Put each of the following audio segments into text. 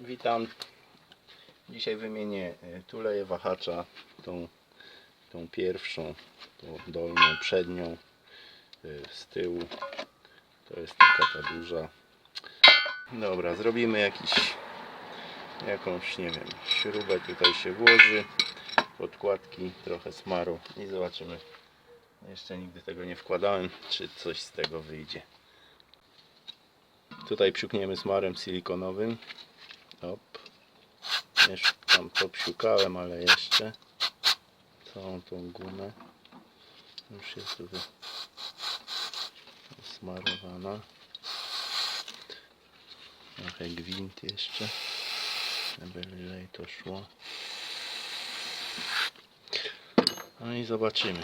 Witam. Dzisiaj wymienię e, tuleję wahacza, tą, tą pierwszą, tą dolną, przednią, e, z tyłu. To jest taka ta duża. Dobra, zrobimy jakiś, jakąś, nie wiem, śrubę tutaj się włoży, podkładki, trochę smaru i zobaczymy. Jeszcze nigdy tego nie wkładałem, czy coś z tego wyjdzie. Tutaj psiukniemy smarem silikonowym. Jeszcze tam popsiukałem, ale jeszcze całą tą gumę już jest tutaj smarowana. Trochę gwint jeszcze, żeby lżej to szło. No i zobaczymy.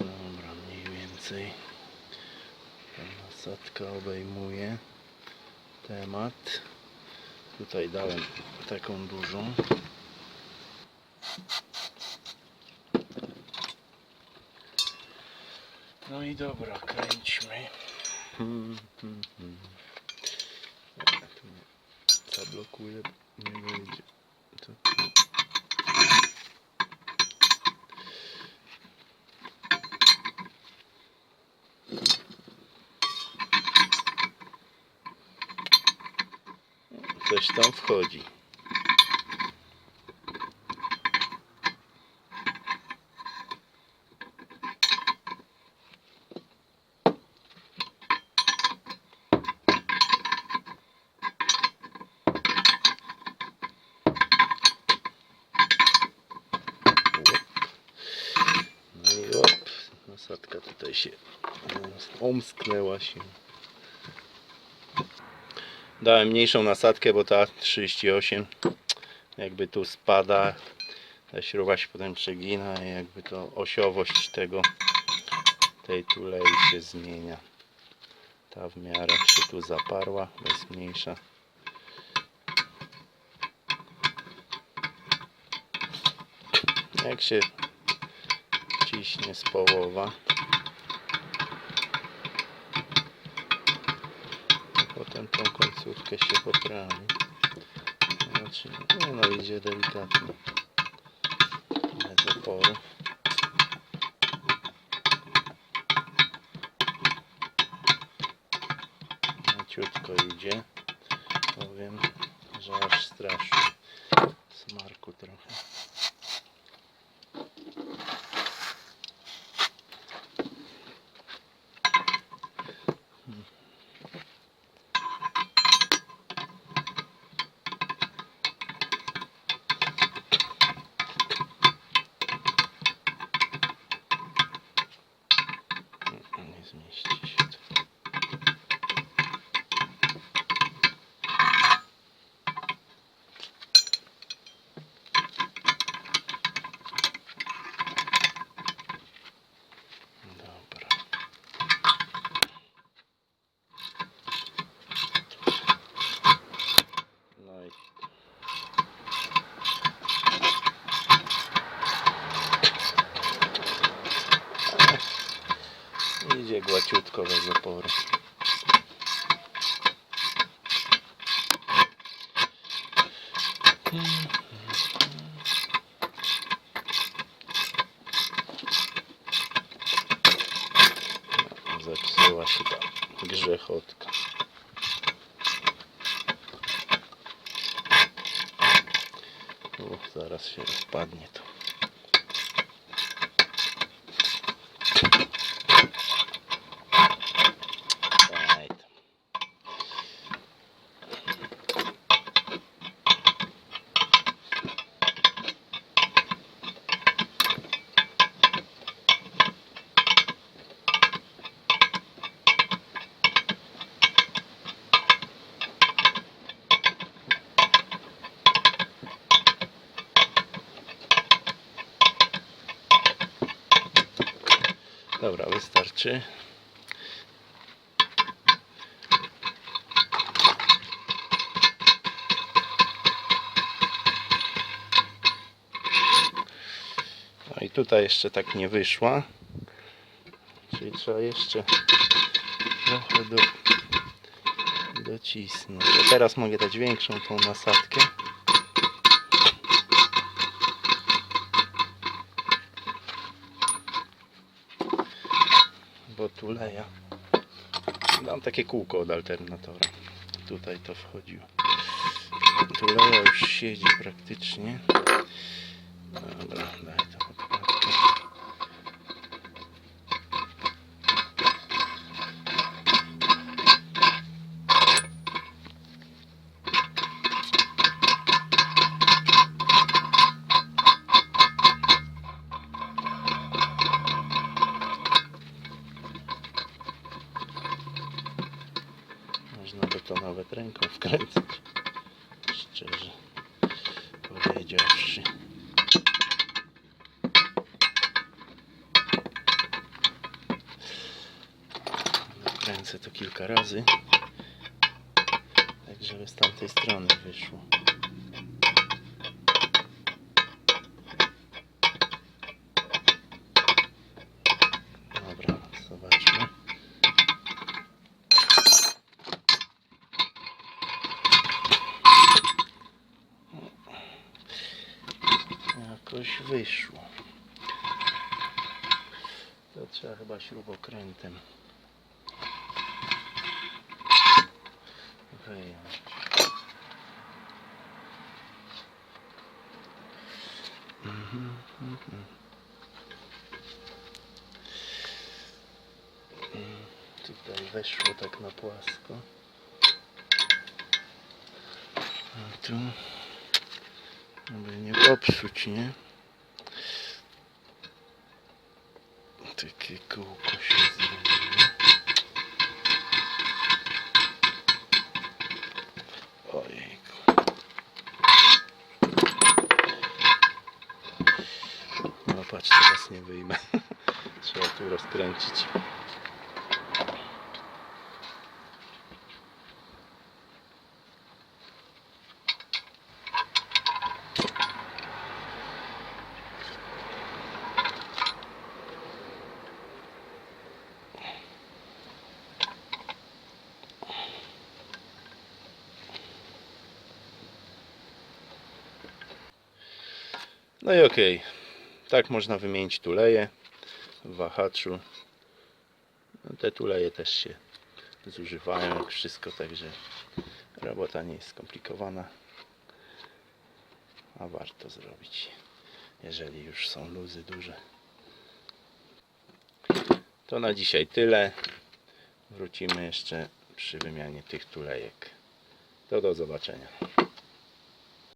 Dobra, mniej więcej ta nasadka obejmuje temat. Tutaj dałem taką dużą. No i dobra, kręćmy. Hmm, hmm, hmm. Tu mnie Zablokuje, nie wyjdzie. To tu. Coś tam wchodzi. No nasadka tutaj się omsknęła się. Dałem mniejszą nasadkę, bo ta 38 jakby tu spada. Ta śruba się potem przegina i jakby to osiowość tego tej tulei się zmienia. Ta w miarę się tu zaparła, jest mniejsza. Jak się ciśnie z połowa, potem tą końcówkę się poprawi. Znaczy, nie no, idzie delikatnie. Bez oporu. Leciutko idzie. Powiem, że aż strasznie. Smarku trochę. Nie zmieści się to. Dobra. No i idzie głaciutko bez oporu. Zepsuła się ta grzechotka. O, zaraz się rozpadnie rzeczy. No i tutaj jeszcze tak nie wyszła. Czyli trzeba jeszcze trochę do, docisnąć. A teraz mogę dać większą tą nasadkę. Tuleja. Dam takie kółko od alternatora. Tutaj to wchodziło. Tuleja już siedzi praktycznie. Dobra, daj Można by to nawet ręką wkręcić. Szczerze powiedziawszy. Kręcę to kilka razy. Tak żeby z tamtej strony wyszło. Wyszło. To trzeba chyba śrubokrętem wyjąć. Mhm, mhm. Mm, Tutaj weszło tak na płasko. A tu aby nie popsuć, nie? Takie kółko się zrobiło. Ojejku. No patrz, teraz nie wyjmę. Trzeba tu rozkręcić. No i okej. Tak można wymienić tuleje w wahaczu. No te tuleje też się zużywają jak wszystko, także robota nie jest skomplikowana. A warto zrobić, jeżeli już są luzy duże. To na dzisiaj tyle. Wrócimy jeszcze przy wymianie tych tulejek. To do zobaczenia.